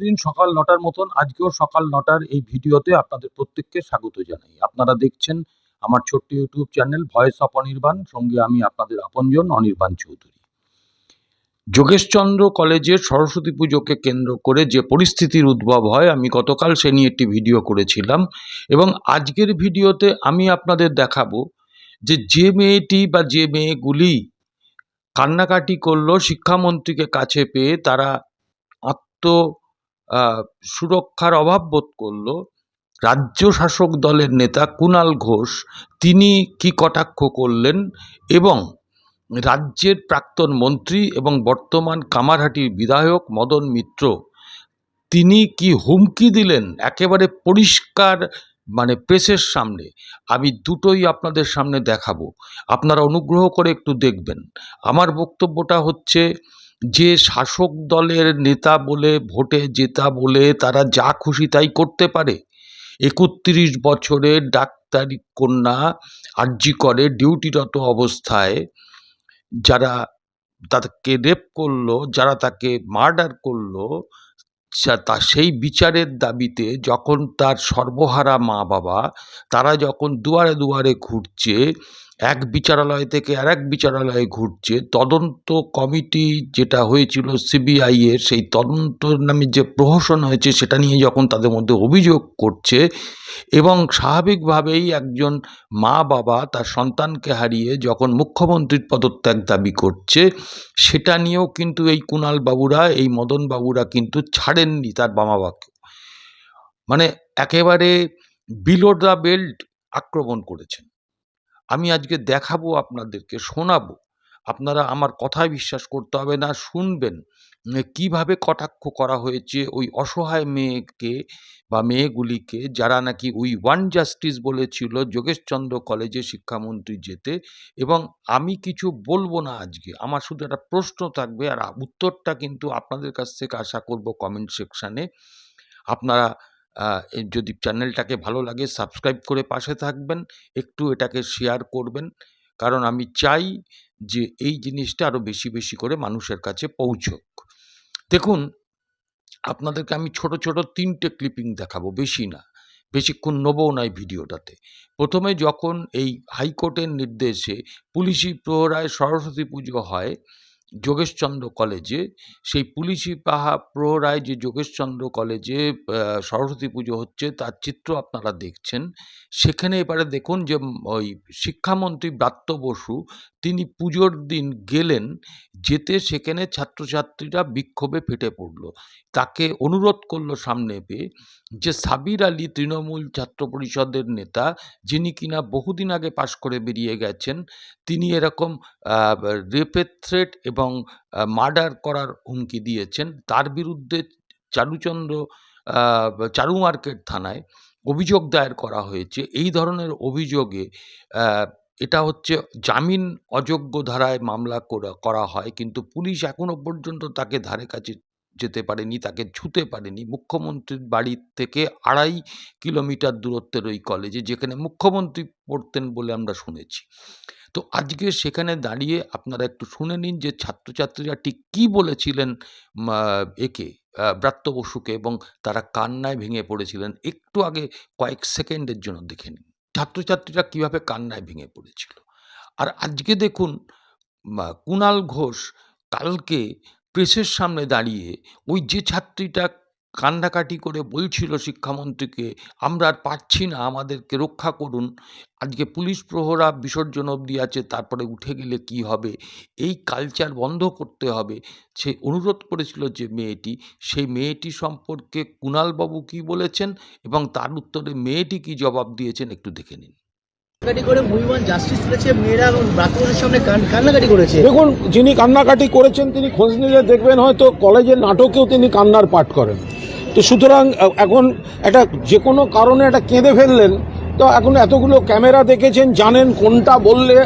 প্রতিদিন সকাল নটার মতন আজকেও সকাল নটার এই ভিডিওতে আপনাদের প্রত্যেককে স্বাগত জানাই। আপনারা দেখছেন আমার ছোট্ট YouTube channel voice of Anirban, সঙ্গে আমি আপনাদের আপনজন অনির্বাণ চৌধুরী। যোগেশচন্দ্র কলেজের সরস্বতী পুজোকে কেন্দ্র করে যে পরিস্থিতির উদ্ভব হয়, আমি গতকাল সে নিয়ে একটি ভিডিও করেছিলাম এবং আজকের ভিডিওতে আমি আপনাদের দেখাবো যে যে মেয়েটি বা যে মেয়েগুলি কান্নাকাটি করল, শিক্ষামন্ত্রীকে কাছে পেয়ে তারা আত্ম সুরক্ষার অভাব বোধ করল। রাজ্য শাসক দলের নেতা কুণাল ঘোষ, তিনি কি কটাক্ষ করলেন এবং রাজ্যের প্রাক্তন মন্ত্রী এবং বর্তমান কামারহাটির বিধায়ক মদন মিত্র, তিনি কি হুমকি দিলেন? একেবারে পরিষ্কার মানে প্রেসের সামনে। আমি দুটোই আপনাদের সামনে দেখাবো। আপনারা অনুগ্রহ করে একটু দেখবেন। আমার বক্তব্যটা হচ্ছে যে শাসক দলের নেতা বলে, ভোটে জেতা বলে তারা যা খুশি তাই করতে পারে। একত্রিশ বছরের ডাক্তারি কন্যা আর্জি করে ডিউটিরত অবস্থায়। যারা তাকে রেপ করল, যারা তাকে মার্ডার করল তা সেই বিচারের দাবিতে যখন তার সর্বহারা মা বাবা তারা যখন দুয়ারে দুয়ারে ঘুরছে এক বিচারালয় থেকে আরেক বিচারালয়ে ঘুরছে। তদন্ত কমিটি যেটা হয়েছিল সিবিআই এর, সেই তদন্তর নামে যে প্রহসন হয়েছে, সেটা নিয়ে যখন তাদের মধ্যে অভিযোগ করছে এবং স্বাভাবিকভাবেই একজন মা বাবা তার সন্তানকে হারিয়ে যখন মুখ্যমন্ত্রীর পদত্যাগ দাবি করছে, সেটা নিয়েও কিন্তু এই কুণাল বাবুরা, এই মদন বাবুরা কিন্তু ছাড়েননি তার বাবা বাবাকে মানে একেবারে বিলো দ্য বেল্ট আক্রমণ করেছেন। আমি আজকে দেখাবো আপনাদেরকে, শোনাবো। আপনারা আমার কথায় বিশ্বাস করতে হবে না, শুনবেন। কীভাবে কটাক্ষ করা হয়েছে ওই অসহায় মেয়েকে বা মেয়েগুলিকে, যারা নাকি ওই ওয়ান জাস্টিস বলেছিল যোগেশচন্দ্র কলেজে শিক্ষামন্ত্রী যেতে। এবং আমি কিছু বলব না আজকে, আমার শুধু একটা প্রশ্ন থাকবে আর উত্তরটা কিন্তু আপনাদের কাছ থেকে আশা করব কমেন্ট সেকশানে আপনারা যদি চ্যানেলটাকে ভালো লাগে, সাবস্ক্রাইব করে পাশে থাকবেন, একটু এটাকে শেয়ার করবেন। কারণ আমি চাই যে এই জিনিসটা আরও বেশি বেশি করে মানুষের কাছে পৌঁছক। দেখুন, আপনাদেরকে আমি ছোট ছোট তিনটে ক্লিপিং দেখাবো, বেশি না। বেশিক্ষণ নেবও না এই ভিডিওটাতে। প্রথমে যখন এই হাইকোর্টের নির্দেশে পুলিশি প্রহরায় সরস্বতী পুজো হয় যোগেশচন্দ্র কলেজে, সেই পুলিশি পাহা প্রহরায় যে যোগেশচন্দ্র কলেজে সরস্বতী পুজো হচ্ছে, তার চিত্র আপনারা দেখছেন। সেখানে এবারে দেখুন যে ওই শিক্ষামন্ত্রী ব্রাত্য বসু, তিনি পুজোর দিন গেলেন, যেতে সেখানে ছাত্রছাত্রীরা বিক্ষোভে ফেটে পড়ল। তাকে অনুরোধ করল সামনে পেয়ে যে, সাবির আলী তৃণমূল ছাত্র পরিষদের নেতা, যিনি কিনা বহুদিন আগে পাশ করে বেরিয়ে গেছেন, তিনি এরকম রেপের থ্রেট এবং মার্ডার করার হুমকি দিয়েছেন। তার বিরুদ্ধে চারুচন্দ্র চারু মার্কেট থানায় অভিযোগ দায়ের করা হয়েছে। এই ধরনের অভিযোগে এটা হচ্ছে জামিন অযোগ্য ধারায় মামলা করা হয়। কিন্তু পুলিশ এখনও পর্যন্ত তাকে ধারে কাছে যেতে পারেনি, তাকে ছুতে পারেনি। মুখ্যমন্ত্রীর বাড়ির থেকে আড়াই কিলোমিটার দূরত্বের ওই কলেজে যেখানে মুখ্যমন্ত্রী পড়তেন বলে আমরা শুনেছি। তো আজকে সেখানে দাঁড়িয়ে আপনারা একটু শুনে নিন যে ছাত্রছাত্রীরা ঠিক কী বলেছিলেন একে ব্রাত্য বসুকে এবং তারা কান্নায় ভেঙে পড়েছিলেন। একটু আগে কয়েক সেকেন্ডের জন্য দেখে নিন। ছাত্রছাত্রীরা কীভাবে কান্নায় ভেঙে পড়েছিল? আর আজকে দেখুন মা, কুণাল ঘোষ কালকে প্রেসের সামনে দাঁড়িয়ে ওই যে ছাত্রীটা কান্নাকাটি করে বলছিল শিক্ষামন্ত্রীকে আমরা আর পারছি না আমাদেরকে রক্ষা করুন। আজকে পুলিশ প্রহরা বিসর্জন অবধি আছে তারপরে উঠে গেলে কি হবে? এই কালচার বন্ধ করতে হবে। সে অনুরোধ করেছিল যে মেয়েটি সেই মেয়েটি সম্পর্কে কুণালবাবু কি বলেছেন এবং তার উত্তরে মেয়েটি কি জবাব দিয়েছেন একটু দেখে নিন। করে মুভিমান জাস্টিস তুলেছে মেয়েরা সামনে কান্নাকাটি করেছে। দেখুন যিনি কান্নাকাটি করেছেন তিনি খোঁজ নিলে দেখবেন হয়তো কলেজের নাটকেও তিনি কান্নার পাঠ করেন। তো সুতরাং এখন একটা যে কোনো কারণে একটা কেঁদে ফেললেন তো এখন এতগুলো ক্যামেরা দেখেছেন জানেন কোনটা বললে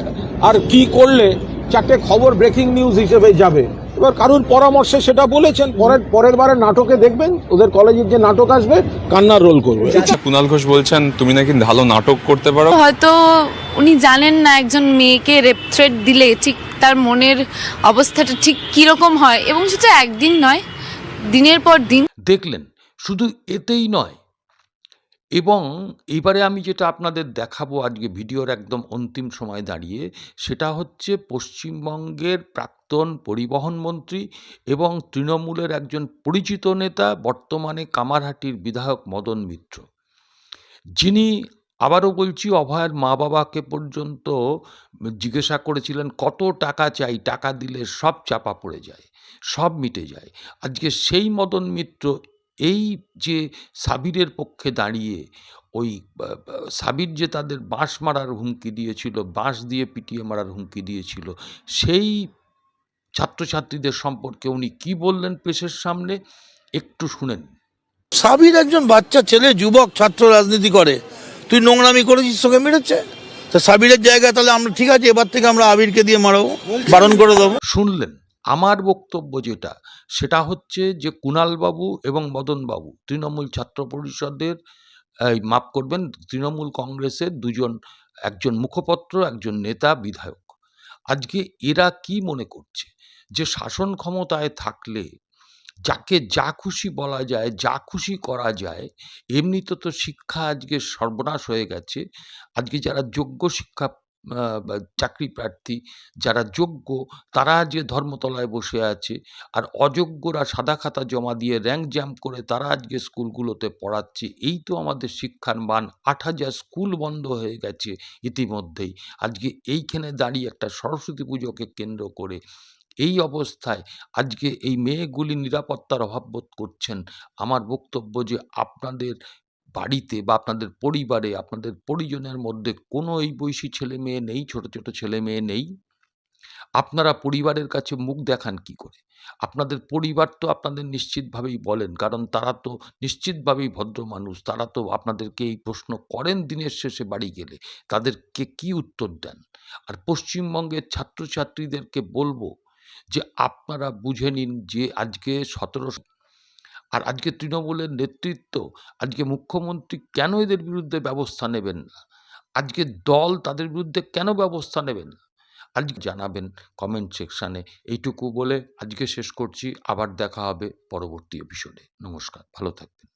আর কি করলে চারটে খবর ব্রেকিং নিউজ হিসেবে যাবে। এবার কারুর পরামর্শে সেটা বলেছেন পরের পরের বারে নাটকে দেখবেন ওদের কলেজের যে নাটক আসবে কান্নার রোল করবে। আচ্ছা কুণাল ঘোষ বলছেন তুমি নাকি ভালো নাটক করতে পারো? হয়তো উনি জানেন না একজন মেয়েকে রেপ থ্রেট দিলে ঠিক তার মনের অবস্থাটা ঠিক কীরকম হয় এবং সেটা একদিন নয় দিনের পর দিন। দেখলেন শুধু এতেই নয়। এবং এবারে আমি যেটা আপনাদের দেখাবো আজকে ভিডিওর একদম অন্তিম সময় দাঁড়িয়ে, সেটা হচ্ছে পশ্চিমবঙ্গের প্রাক্তন পরিবহন মন্ত্রী এবং তৃণমূলের একজন পরিচিত নেতা, বর্তমানে কামারহাটির বিধায়ক মদন মিত্র। যিনি আবারও বলছি, অভয়ের মা বাবাকে পর্যন্ত জিজ্ঞাসা করেছিলেন, কত টাকা চাই? টাকা দিলে সব চাপা পড়ে যায়, সব মিটে যায়। আজকে সেই মদন মিত্র এই যে সাবিরের পক্ষে দাঁড়িয়ে ওই সাবির যে তাদের বাঁশ মারার হুমকি দিয়েছিল বাঁশ দিয়ে পিটিয়ে মারার হুমকি দিয়েছিল সেই ছাত্রছাত্রীদের সম্পর্কে উনি কি বললেন প্রেসের সামনে? একটু শুনেন। সাবির একজন বাচ্চা ছেলে যুবক ছাত্র রাজনীতি করে। তুই নোংরামি করেছিস তোকে মেরেছে? তা সাবিরের জায়গায় তাহলে আমরা ঠিক আছে এবার থেকে আমরা আবিরকে দিয়ে মারাবো বারণ করে দেবো। শুনলেন। আমার বক্তব্য যেটা সেটা হচ্ছে যে কুণালবাবু এবং মদনবাবু তৃণমূল ছাত্র পরিষদের এই, মাফ করবেন তৃণমূল কংগ্রেসের দুজন একজন মুখপত্র একজন নেতা বিধায়ক। আজকে এরা কি মনে করছে? যে শাসন ক্ষমতায় থাকলে যাকে যা খুশি বলা যায় যা খুশি করা যায় এমনিতে তো শিক্ষা আজকে সর্বনাশ হয়ে গেছে। আজকে যারা যোগ্য শিক্ষা চাকরি প্রার্থী যারা যোগ্য, তারা যে ধর্মতলায় বসে আছে আর অযোগ্যরা সাদা খাতা জমা দিয়ে র্যাঙ্ক জ্যাম করে তারা আজকে স্কুলগুলোতে পড়াচ্ছে, এই তো আমাদের শিক্ষার মান। আট হাজার স্কুল বন্ধ হয়ে গেছে ইতিমধ্যেই। আজকে এইখানে দাঁড়িয়ে একটা সরস্বতী পুজোকে কেন্দ্র করে এই অবস্থায় আজকে এই মেয়েগুলি নিরাপত্তার অভাব বোধ করছেন। আমার বক্তব্য যে আপনাদের বাড়িতে বা আপনাদের পরিবারে, আপনাদের পরিজনের মধ্যে কোনো এই বয়সী ছেলে মেয়ে নেই, ছোট ছোট ছেলে মেয়ে নেই? আপনারা পরিবারের কাছে মুখ দেখান কি করে? আপনাদের পরিবার তো আপনাদের নিশ্চিতভাবেই বলেন, কারণ তারা তো নিশ্চিতভাবেই ভদ্র মানুষ, তারা তো আপনাদেরকে এই প্রশ্ন করেন দিনের শেষে বাড়ি গেলে। তাদেরকে কি উত্তর দেন? আর পশ্চিমবঙ্গের ছাত্রছাত্রীদেরকে বলব যে, আপনারা বুঝে নিন যে, আজকে সতেরো আর আজকে তৃণমূলের নেতৃত্ব, আজকে মুখ্যমন্ত্রী কেন এদের বিরুদ্ধে ব্যবস্থা নেবেন না? আজকে দল তাদের বিরুদ্ধে কেন ব্যবস্থা নেবেন না? আজকে জানাবেন কমেন্ট সেকশানে এইটুকু বলে আজকে শেষ করছি। আবার দেখা হবে পরবর্তী এপিসোডে নমস্কার। ভালো থাকবেন।